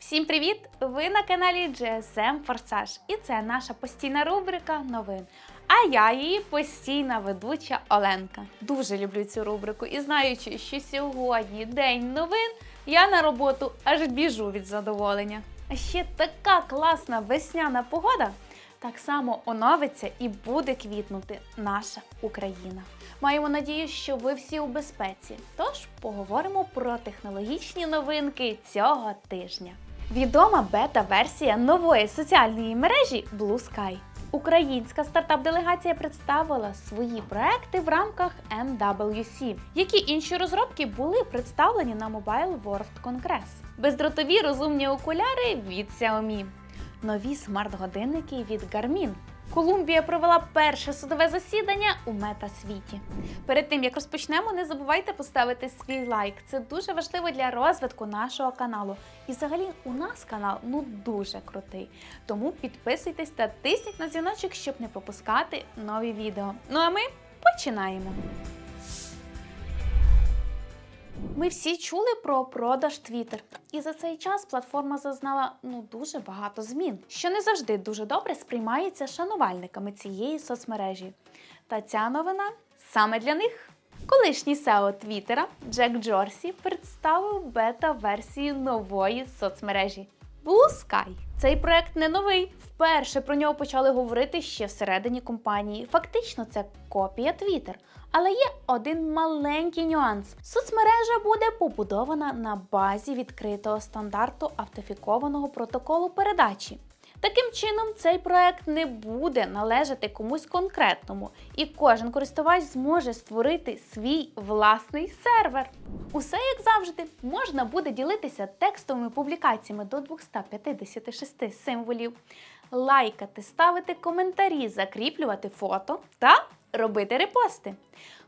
Всім привіт! Ви на каналі GSM Форсаж, і це наша постійна рубрика новин. А я її постійна ведуча Оленка. Дуже люблю цю рубрику і знаючи, що сьогодні день новин, я на роботу аж біжу від задоволення. А ще така класна весняна погода. Так само оновиться і буде квітнути наша Україна. Маємо надію, що ви всі у безпеці. Тож поговоримо про технологічні новинки цього тижня. Відома бета-версія нової соціальної мережі Blue Sky. Українська стартап-делегація представила свої проекти в рамках MWC, які інші розробки були представлені на Mobile World Congress. Бездротові розумні окуляри від Xiaomi, нові смарт-годинники від Garmin. Колумбія провела перше судове засідання у метасвіті. Перед тим як розпочнемо, не забувайте поставити свій лайк. Це дуже важливо для розвитку нашого каналу. І взагалі у нас канал ну дуже крутий. Тому підписуйтесь та тисніть на дзвіночок, щоб не пропускати нові відео. Ну а ми починаємо. Ми всі чули про продаж Twitter. І за цей час платформа зазнала ну дуже багато змін, що не завжди дуже добре сприймається шанувальниками цієї соцмережі. Та ця новина саме для них. Колишній SEO Твіттера Джек Джорсі представив бета-версію нової соцмережі Blue Sky. Цей проект не новий. Вперше про нього почали говорити ще всередині компанії. Фактично, це копія Twitter. Але є один маленький нюанс: соцмережа буде побудована на базі відкритого стандарту автофікованого протоколу передачі. Таким чином, цей проект не буде належати комусь конкретному, і кожен користувач зможе створити свій власний сервер. Усе як завжди, можна буде ділитися текстовими публікаціями до 256 символів, лайкати, ставити коментарі, закріплювати фото та робити репости.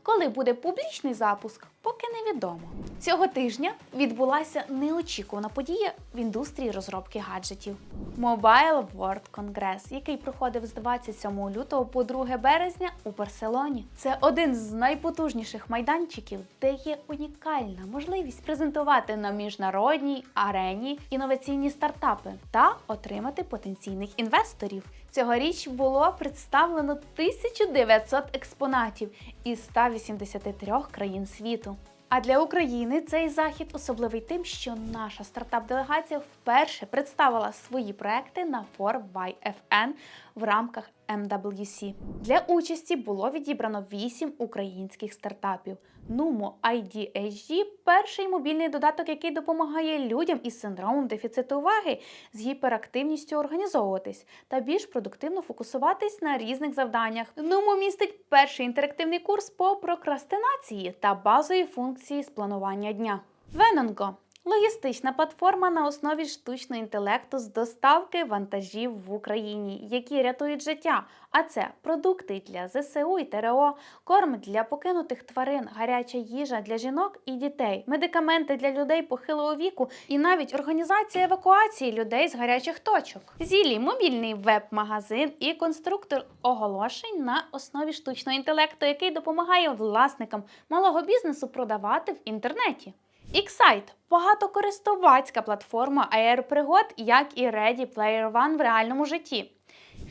Коли буде публічний запуск, поки невідомо. Цього тижня відбулася неочікувана подія в індустрії розробки гаджетів. Mobile World Congress, який проходив з 27 лютого по 2 березня у Барселоні. Це один з найпотужніших майданчиків, де є унікальна можливість презентувати на міжнародній арені інноваційні стартапи та отримати потенційних інвесторів. Цьогоріч було представлено 1900 експонатів із 183 країн світу. А для України цей захід особливий тим, що наша стартап-делегація вперше представила свої проекти на 4YFN в рамках MWC. Для участі було відібрано 8 українських стартапів. Numo IDHD – перший мобільний додаток, який допомагає людям із синдромом дефіциту уваги з гіперактивністю організовуватись та більш продуктивно фокусуватись на різних завданнях. Numo містить перший інтерактивний курс по прокрастинації та базові функції з планування дня. Venongo Логістична платформа на основі штучного інтелекту з доставки вантажів в Україні, які рятують життя. А це продукти для ЗСУ і ТРО, корм для покинутих тварин, гаряча їжа для жінок і дітей, медикаменти для людей похилого віку і навіть організація евакуації людей з гарячих точок. Зілі мобільний веб-магазин і конструктор оголошень на основі штучного інтелекту, який допомагає власникам малого бізнесу продавати в інтернеті. Іксайт багатокористувацька платформа AR-пригод, як і Ready Player One в реальному житті.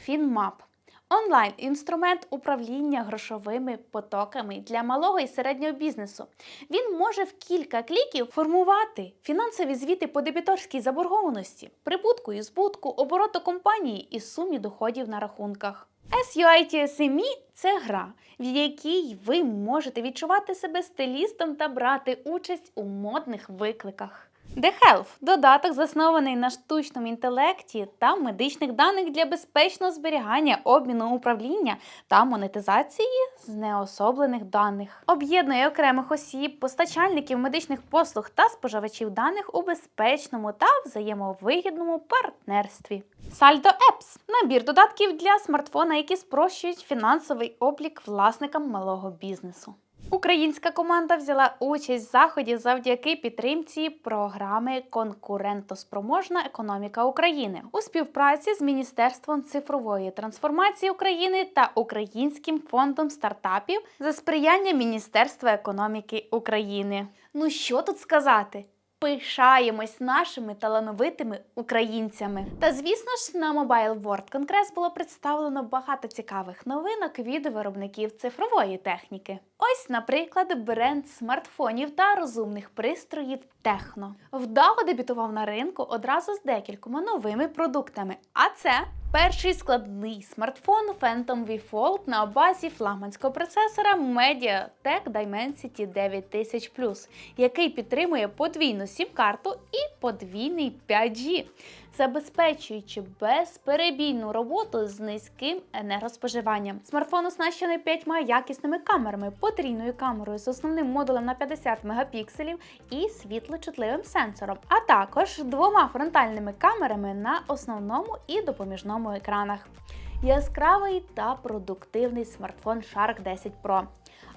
FinMap онлайн-інструмент управління грошовими потоками для малого і середнього бізнесу. Він може в кілька кліків формувати фінансові звіти по дебіторській заборгованості, прибутку і збутку, обороту компанії і сумі доходів на рахунках. SUITSME – це гра, в якій ви можете відчувати себе стилістом та брати участь у модних викликах. The Health – додаток, заснований на штучному інтелекті та медичних даних для безпечного зберігання, обміну управління та монетизації з неособлених даних. Об'єднує окремих осіб, постачальників медичних послуг та споживачів даних у безпечному та взаємовигідному партнерстві. Saldo Apps – набір додатків для смартфона, які спрощують фінансовий облік власникам малого бізнесу. Українська команда взяла участь в заході завдяки підтримці програми Конкурентоспроможна економіка України у співпраці з Міністерством цифрової трансформації України та Українським фондом стартапів за сприяння Міністерства економіки України. Ну що тут сказати? Пишаємось нашими талановитими українцями. Та звісно ж, на Mobile World Congress було представлено багато цікавих новинок від виробників цифрової техніки. Ось, наприклад, бренд смартфонів та розумних пристроїв Техно вдало дебютував на ринку одразу з декількома новими продуктами. А це перший складний смартфон Phantom V Fold на базі флагманського процесора MediaTek Dimensity 9000 який підтримує подвійну сім-карту і подвійний 5G, забезпечуючи безперебійну роботу з низьким енергоспоживанням. Смартфон оснащений п'ятьма якісними камерами, потрійною камерою з основним модулем на 50 мегапікселів і світлочутливим сенсором, а також двома фронтальними камерами на основному і допоміжному екранах. Яскравий та продуктивний смартфон Shark 10 Pro.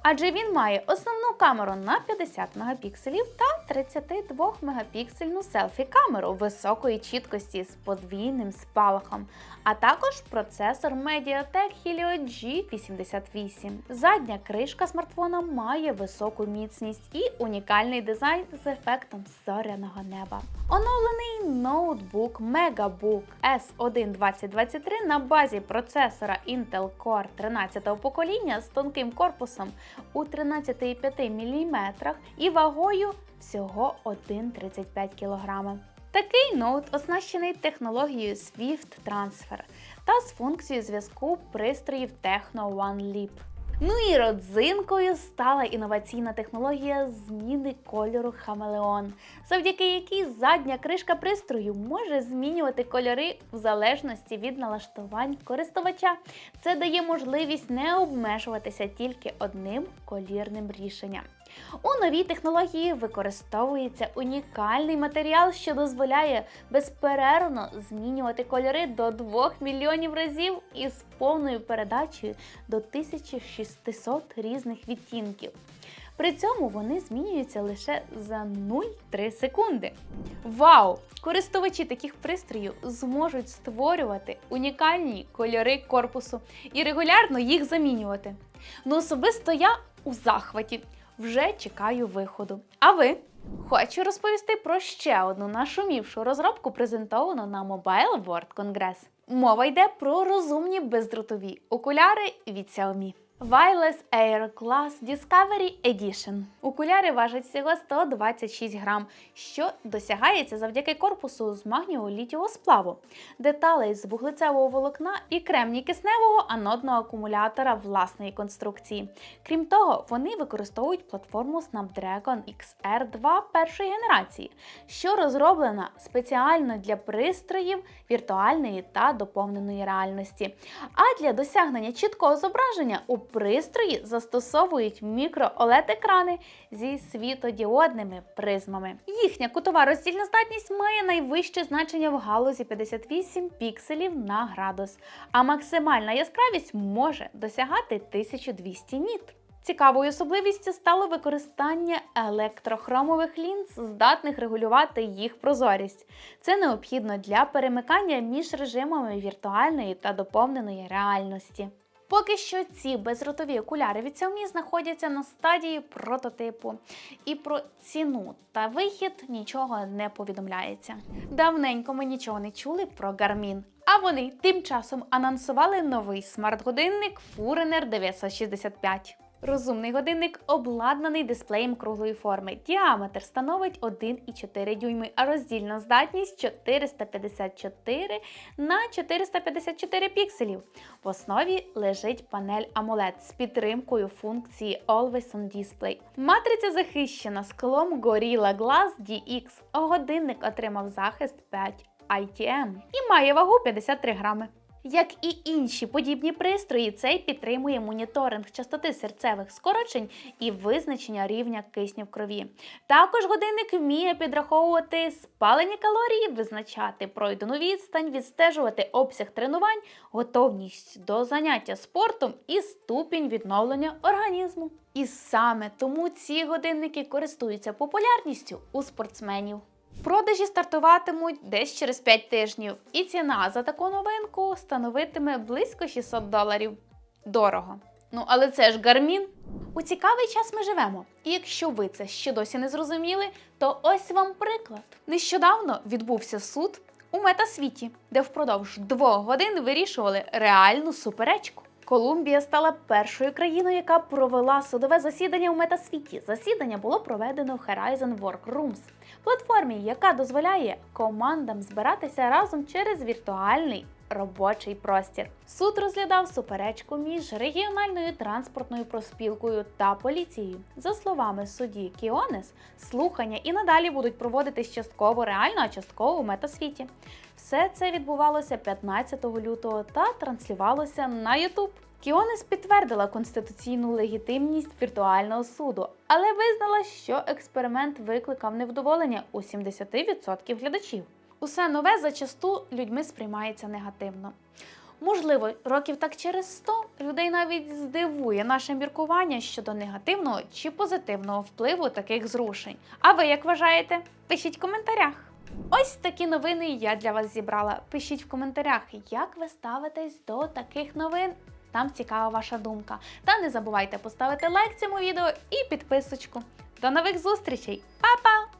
Адже він має основну камеру на 50 мегапікселів та 32 мегапіксельну селфі-камеру високої чіткості з подвійним спалахом, а також процесор MediaTek Helio G88. Задня кришка смартфона має високу міцність і унікальний дизайн з ефектом зоряного неба. Оновлений ноутбук MegaBook S1 2023 на базі процесора Intel Core 13 покоління з тонким корпусом у 13,5 мм і вагою всього 1,35 кг. Такий ноут оснащений технологією Swift Transfer та з функцією зв'язку пристроїв Techno One Leap. Ну і родзинкою стала інноваційна технологія зміни кольору Хамелеон, завдяки якій задня кришка пристрою може змінювати кольори в залежності від налаштувань користувача. Це дає можливість не обмежуватися тільки одним колірним рішенням. У новій технології використовується унікальний матеріал, що дозволяє безперервно змінювати кольори до 2 мільйонів разів із повною передачею до 1600 різних відтінків. При цьому вони змінюються лише за 0,3 секунди. Вау! Користувачі таких пристроїв зможуть створювати унікальні кольори корпусу і регулярно їх замінювати. Ну, особисто я у захваті вже чекаю виходу. А ви? Хочу розповісти про ще одну нашумівшу розробку, презентовану на Mobile World Congress. Мова йде про розумні бездротові окуляри від Xiaomi. Wireless Air Class Discovery Edition. Окуляри важать всього 126 грам, що досягається завдяки корпусу з магніолітівого сплаву, деталей з вуглецевого волокна і кремній-кисневого анодного акумулятора власної конструкції. Крім того, вони використовують платформу Snapdragon XR2 першої генерації, що розроблена спеціально для пристроїв віртуальної та доповненої реальності. А для досягнення чіткого зображення у пристрої застосовують мікро oled екрани зі світодіодними призмами. Їхня кутова роздільна здатність має найвище значення в галузі 58 пікселів на градус, а максимальна яскравість може досягати 1200 ніт. Цікавою особливістю стало використання електрохромових лінз, здатних регулювати їх прозорість. Це необхідно для перемикання між режимами віртуальної та доповненої реальності. Поки що ці безротові окуляри від Xiaomi знаходяться на стадії прототипу, і про ціну та вихід нічого не повідомляється. Давненько ми нічого не чули про Garmin. А вони тим часом анонсували новий смарт-годинник Furiner 965. Розумний годинник обладнаний дисплеєм круглої форми. Діаметр становить 1,4 дюйми, а роздільна здатність 454 на 454 пікселів. В основі лежить панель AMOLED з підтримкою функції Always on Display. Матриця захищена склом Gorilla Glass DX. Годинник отримав захист 5 ITM і має вагу 53 грами. Як і інші подібні пристрої, цей підтримує моніторинг частоти серцевих скорочень і визначення рівня кисню в крові. Також годинник вміє підраховувати спалені калорії, визначати пройдену відстань, відстежувати обсяг тренувань, готовність до заняття спортом і ступінь відновлення організму. І саме тому ці годинники користуються популярністю у спортсменів. Продажі стартуватимуть десь через 5 тижнів, і ціна за таку новинку становитиме близько 600 доларів. Дорого. Ну, але це ж гармін. У цікавий час ми живемо. І якщо ви це ще досі не зрозуміли, то ось вам приклад. Нещодавно відбувся суд у метасвіті, де впродовж двох годин вирішували реальну суперечку. Колумбія стала першою країною, яка провела судове засідання у метасвіті. Засідання було проведено в Horizon Workrooms, платформі, яка дозволяє командам збиратися разом через віртуальний робочий простір. Суд розглядав суперечку між регіональною транспортною проспілкою та поліцією. За словами судді Кіонес, слухання і надалі будуть проводитись частково реально, а частково у метасвіті. Все це відбувалося 15 лютого та транслювалося на YouTube. Кіонес підтвердила конституційну легітимність віртуального суду, але визнала, що експеримент викликав невдоволення у 70% глядачів. Усе нове зачасту людьми сприймається негативно. Можливо, років так через 100 людей навіть здивує наше міркування щодо негативного чи позитивного впливу таких зрушень. А ви як вважаєте? Пишіть в коментарях. Ось такі новини я для вас зібрала. Пишіть в коментарях, як ви ставитесь до таких новин. Там цікава ваша думка. Та не забувайте поставити лайк цьому відео і підписочку. До нових зустрічей! Па-па!